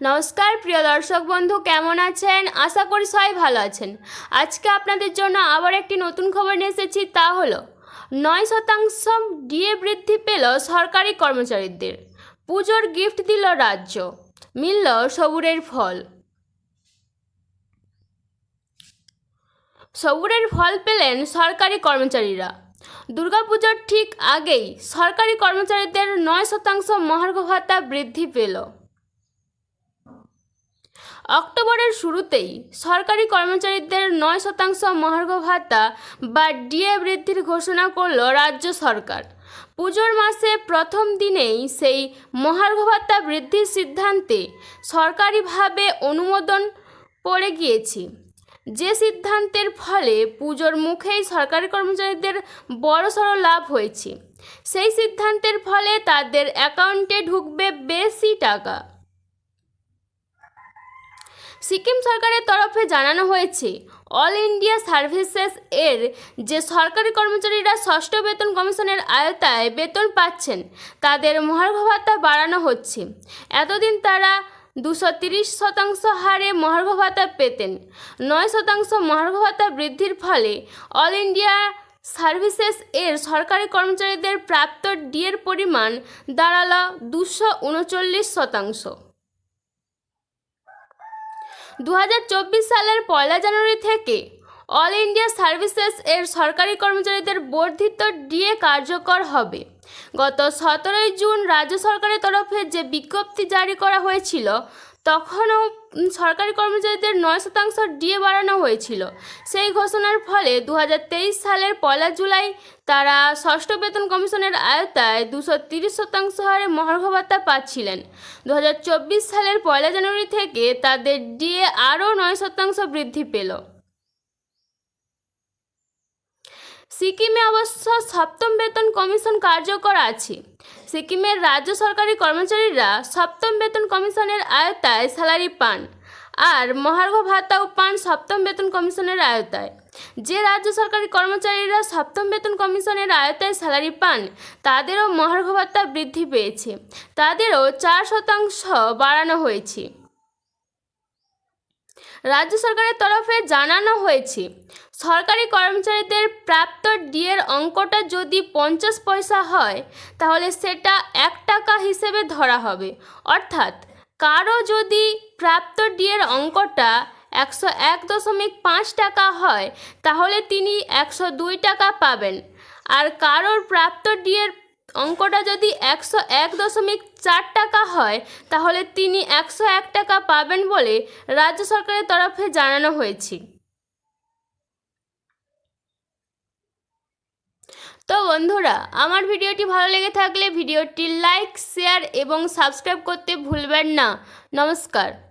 নমস্কার, প্রিয় দর্শক বন্ধু, কেমন আছেন? আশা করি সবাই ভালো আছেন। আজকে আপনাদের জন্য আবার একটি নতুন খবর নিয়ে এসেছি, তা হলো, নয় শতাংশ ডিএ বৃদ্ধি পেল সরকারি কর্মচারীদের। পুজোর গিফট দিল রাজ্য, মিলল সবুরের ফল। সবুরের ফল পেলেন সরকারি কর্মচারীরা। দুর্গাপুজোর ঠিক আগেই সরকারি কর্মচারীদের নয় শতাংশ মহার্ঘ ভাতা বৃদ্ধি পেল। অক্টোবরের শুরুতেই সরকারি কর্মচারীদের নয় শতাংশ মহার্ঘ ভাতা বা ডিএ বৃদ্ধির ঘোষণা করল রাজ্য সরকার। পুজোর মাসে প্রথম দিনেই সেই মহার্ঘ ভাতা বৃদ্ধির সিদ্ধান্তে সরকারিভাবে অনুমোদন পড়ে গিয়েছে। যে সিদ্ধান্তের ফলে পুজোর মুখেই সরকারি কর্মচারীদের বড়সড় লাভ হয়েছে। সেই সিদ্ধান্তের ফলে তাদের অ্যাকাউন্টে ঢুকবে বেশি টাকা। সিকিম সরকারের তরফে জানানো হয়েছে, অল ইন্ডিয়া সার্ভিসেস এর যে সরকারি কর্মচারীরা ষষ্ঠ বেতন কমিশনের আয়তায় বেতন পাচ্ছেন, তাদের মহার্ঘ ভাতা বাড়ানো হচ্ছে। এতদিন তারা দুশো তিরিশ শতাংশ হারে মহার্ঘ ভাতা পেতেন, নয় শতাংশ মহার্ঘ ভাতা বৃদ্ধির ফলে অল ইন্ডিয়া সার্ভিসেস এর সরকারি কর্মচারীদের প্রাপ্ত ডিএর পরিমাণ দাঁড়াল দুশো উনচল্লিশ শতাংশ। দু হাজার চব্বিশ সালের পয়লা জানুয়ারি থেকে অল ইন্ডিয়া সার্ভিসেস এর সরকারি কর্মচারীদের বর্ধিত ডিএ কার্যকর হবে। গত সতেরোই জুন রাজ্য সরকারের তরফে যে বিজ্ঞপ্তি জারি করা হয়েছিল, তখনও সরকারি কর্মচারীদের নয় শতাংশ ডিএ বাড়ানো হয়েছিল। সেই ঘোষণার ফলে দু হাজার তেইশ সালের পয়লা জুলাই তারা ষষ্ঠ বেতন কমিশনের আয়তায় দুশো তিরিশ শতাংশ হারে মহার্ঘ ভাতা পাচ্ছিলেন। দু হাজার চব্বিশ সালের পয়লা জানুয়ারি থেকে তাদের ডিএ আরও নয় শতাংশ বৃদ্ধি পেল। সিকিমে অবশ্য সপ্তম বেতন কমিশন কার্যকর আছে। সিকিমের রাজ্য সরকারি কর্মচারীরা সপ্তম বেতন কমিশনের আয়তায় স্যালারি পান আর মহার্ঘ ভাতাও পান সপ্তম বেতন কমিশনের আয়তায় যে রাজ্য সরকারি কর্মচারীরা সপ্তম বেতন কমিশনের আয়তায় স্যালারি পান, তাদেরও মহার্ঘ ভাতা বৃদ্ধি পেয়েছে। তাদেরও চার শতাংশ বাড়ানো হয়েছে। রাজ্য সরকারের তরফে জানানো হয়েছে, সরকারি কর্মচারীদের প্রাপ্ত ডিএর অঙ্কটা যদি পঞ্চাশ পয়সা হয়, তাহলে সেটা এক টাকা হিসেবে ধরা হবে। অর্থাৎ কারও যদি প্রাপ্ত ডিএর অঙ্কটা একশো এক দশমিক পাঁচ টাকা হয়, তাহলে তিনি একশো দুই টাকা পাবেন। আর কারোর প্রাপ্ত ডিএর অঙ্কটা যদি একশো এক দশমিক চার টাকা হয়, তাহলে তিনি একশো এক টাকা পাবেন বলে রাজ্য সরকারের তরফে জানানো হয়েছে। তো বন্ধুরা, আমার ভিডিওটি ভালো লেগে থাকলে ভিডিওটি লাইক, শেয়ার এবং সাবস্ক্রাইব করতে ভুলবেন না। নমস্কার।